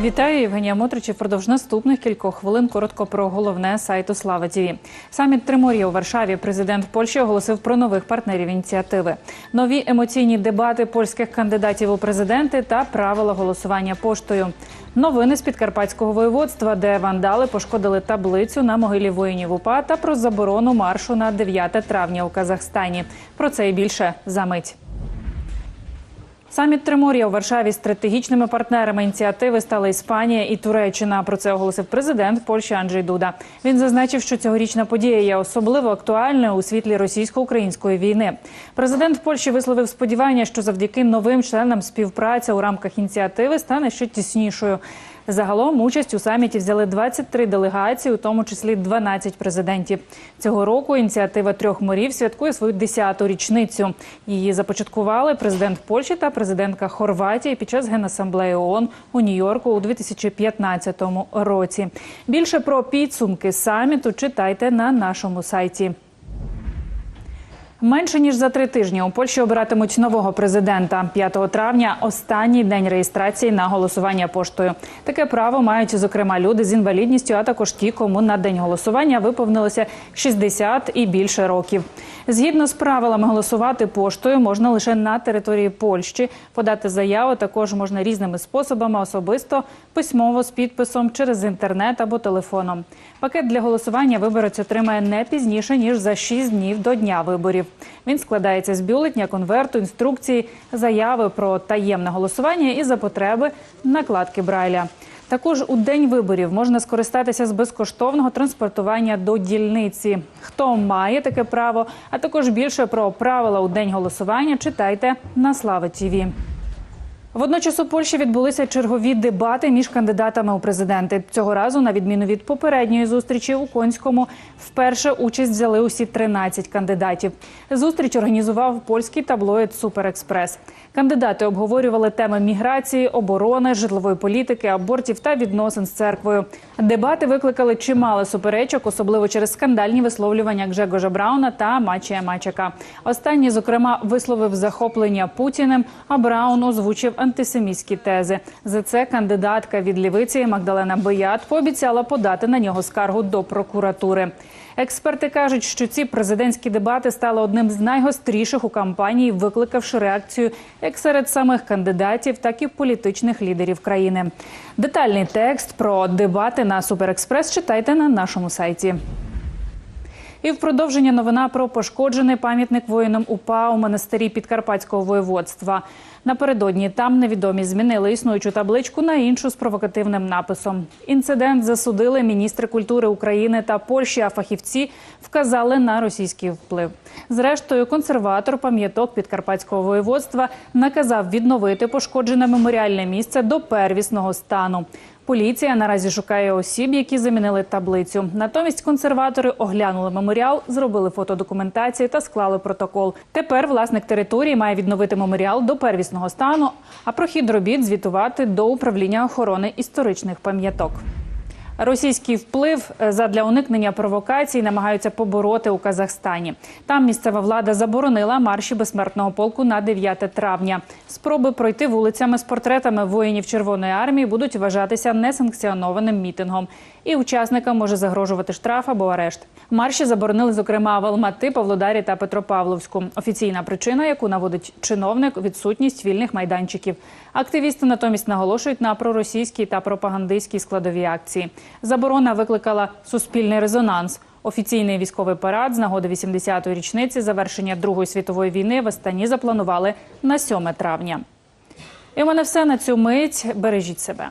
Вітаю Євгенія Мотрич. І Впродовж наступних кількох хвилин коротко про головне сайту Слава ТІВІ. Саміт Тримор'я у Варшаві. Президент Польщі оголосив про нових партнерів ініціативи, нові емоційні дебати польських кандидатів у президенти та правила голосування поштою. Новини з підкарпатського воєводства, де вандали пошкодили таблицю на могилі воїнів УПА та про заборону маршу на 9 травня у Казахстані. Про це і більше за мить. Саміт Тримор'я у Варшаві стратегічними партнерами ініціативи стали Іспанія і Туреччина. Про це оголосив президент Польщі Анджей Дуда. Він зазначив, що цьогорічна подія є особливо актуальною у світлі російсько-української війни. Президент Польщі висловив сподівання, що завдяки новим членам співпраця у рамках ініціативи стане ще тіснішою. Загалом участь у саміті взяли 23 делегації, у тому числі 12 президентів. Цього року ініціатива трьох морів святкує свою 10-ту річницю. Її започаткували президент Польщі та президентка Хорватії під час генасамблеї ООН у Нью-Йорку у 2015 році. Більше про підсумки саміту читайте на нашому сайті. Менше ніж за три тижні у Польщі обиратимуть нового президента. 5 травня останній день реєстрації на голосування поштою. Таке право мають зокрема люди з інвалідністю, а також ті, кому на день голосування виповнилося 60 і більше років. Згідно з правилами голосувати поштою можна лише на території Польщі. Подати заяву також можна різними способами, особисто, письмово з підписом через інтернет або телефоном. Пакет для голосування виборець отримає не пізніше ніж за 6 днів до дня виборів. Він складається з бюлетня, конверту, інструкції, заяви про таємне голосування і за потреби накладки Брайля. Також у день виборів можна скористатися з безкоштовного транспортування до дільниці. Хто має таке право, а також більше про правила у день голосування читайте на Слава ТІВІ. Водночас у Польщі відбулися чергові дебати між кандидатами у президенти. Цього разу, на відміну від попередньої зустрічі у Конському, вперше участь взяли усі 13 кандидатів. Зустріч організував польський таблоїд Суперекспрес. Кандидати обговорювали теми міграції, оборони, житлової політики, абортів та відносин з церквою. Дебати викликали чимало суперечок, особливо через скандальні висловлювання Гжегожа Брауна та Мачія Мачака. Останній, зокрема, висловив захоплення Путіним, а Браун озвучив антисемітські тези. За це кандидатка від лівиці Магдалена Боят пообіцяла подати на нього скаргу до прокуратури. Експерти кажуть, що ці президентські дебати стали одним з найгостріших у кампанії, викликавши реакцію як серед самих кандидатів, так і політичних лідерів країни. Детальний текст про дебати на Суперекспрес читайте на нашому сайті. І в продовження новина про пошкоджений пам'ятник воїнам УПА у монастирі Підкарпатського воєводства. Напередодні там невідомі змінили існуючу табличку на іншу з провокативним написом. Інцидент засудили міністри культури України та Польщі, а фахівці вказали на російський вплив. Зрештою, консерватор пам'яток Підкарпатського воєводства наказав відновити пошкоджене меморіальне місце до первісного стану. Поліція наразі шукає осіб, які замінили таблицю. Натомість консерватори оглянули меморіал, зробили фотодокументацію та склали протокол. Тепер власник території має відновити меморіал до первісного стану, а про хід робіт звітувати до управління охорони історичних пам'яток. Російський вплив е, задля уникнення провокацій намагаються побороти у Казахстані. Там місцева влада заборонила марші безсмертного полку на 9 травня. Спроби пройти вулицями з портретами воїнів Червоної армії будуть вважатися несанкціонованим мітингом. І учасникам може загрожувати штраф або арешт. Марші заборонили, зокрема, в Алмати, Павлодарі та Петропавловську. Офіційна причина, яку наводить чиновник, відсутність вільних майданчиків. Активісти натомість наголошують на проросійській та пропагандистській складові акції. Заборона викликала суспільний резонанс. Офіційний військовий парад з нагоди 80-ї річниці завершення Другої світової війни в Астані запланували на 7 травня. І в мене все на цю мить. Бережіть себе.